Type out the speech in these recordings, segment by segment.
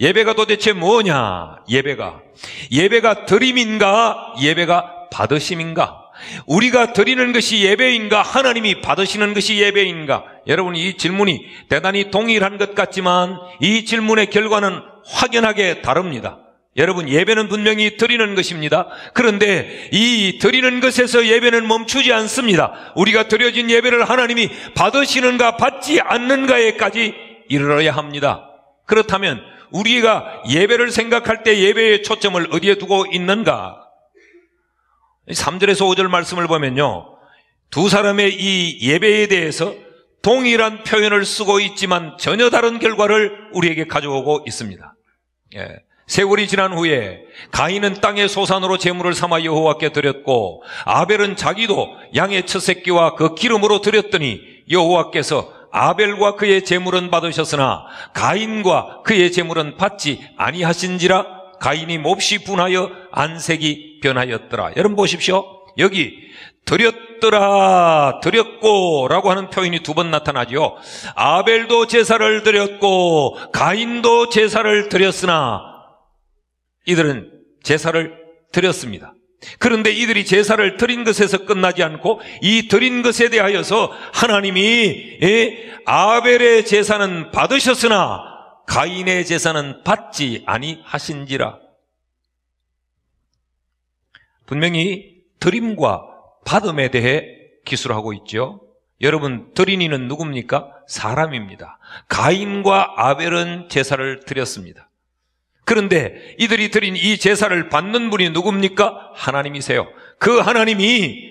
예배가 도대체 뭐냐? 예배가. 예배가 드림인가? 예배가 받으심인가? 우리가 드리는 것이 예배인가? 하나님이 받으시는 것이 예배인가? 여러분, 이 질문이 대단히 동일한 것 같지만 이 질문의 결과는 확연하게 다릅니다. 여러분, 예배는 분명히 드리는 것입니다. 그런데 이 드리는 것에서 예배는 멈추지 않습니다. 우리가 드려진 예배를 하나님이 받으시는가 받지 않는가에까지 이르러야 합니다. 그렇다면 우리가 예배를 생각할 때 예배의 초점을 어디에 두고 있는가? 3절에서 5절 말씀을 보면요. 두 사람의 이 예배에 대해서 동일한 표현을 쓰고 있지만 전혀 다른 결과를 우리에게 가져오고 있습니다. 예. 세월이 지난 후에 가인은 땅의 소산으로 제물을 삼아 여호와께 드렸고 아벨은 자기도 양의 첫 새끼와 그 기름으로 드렸더니 여호와께서 아벨과 그의 제물은 받으셨으나 가인과 그의 제물은 받지 아니하신지라 가인이 몹시 분하여 안색이 변하였더라. 여러분 보십시오. 여기 드렸더라, 드렸고 라고 하는 표현이 두 번 나타나지요. 아벨도 제사를 드렸고 가인도 제사를 드렸으나 이들은 제사를 드렸습니다. 그런데 이들이 제사를 드린 것에서 끝나지 않고 이 드린 것에 대하여서 하나님이 예, 아벨의 제사는 받으셨으나 가인의 제사는 받지 아니하신지라. 분명히 드림과 받음에 대해 기술하고 있죠. 여러분, 드린이는 누굽니까? 사람입니다. 가인과 아벨은 제사를 드렸습니다. 그런데 이들이 드린 이 제사를 받는 분이 누굽니까? 하나님이세요. 그 하나님이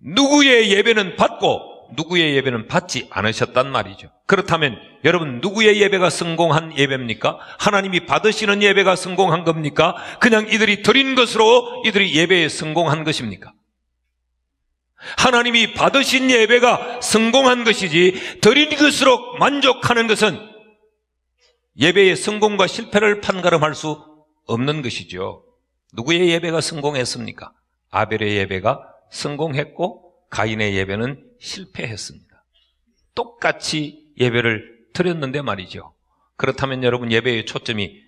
누구의 예배는 받고 누구의 예배는 받지 않으셨단 말이죠. 그렇다면 여러분 누구의 예배가 성공한 예배입니까? 하나님이 받으시는 예배가 성공한 겁니까? 그냥 이들이 드린 것으로 이들이 예배에 성공한 것입니까? 하나님이 받으신 예배가 성공한 것이지 드린 것으로 만족하는 것은 예배의 성공과 실패를 판가름할 수 없는 것이죠. 누구의 예배가 성공했습니까? 아벨의 예배가 성공했고 가인의 예배는 실패했습니다. 똑같이 예배를 드렸는데 말이죠. 그렇다면 여러분 예배의 초점이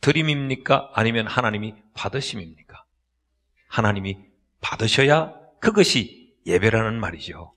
드림입니까? 아니면 하나님이 받으심입니까? 하나님이 받으셔야 그것이 예배라는 말이죠.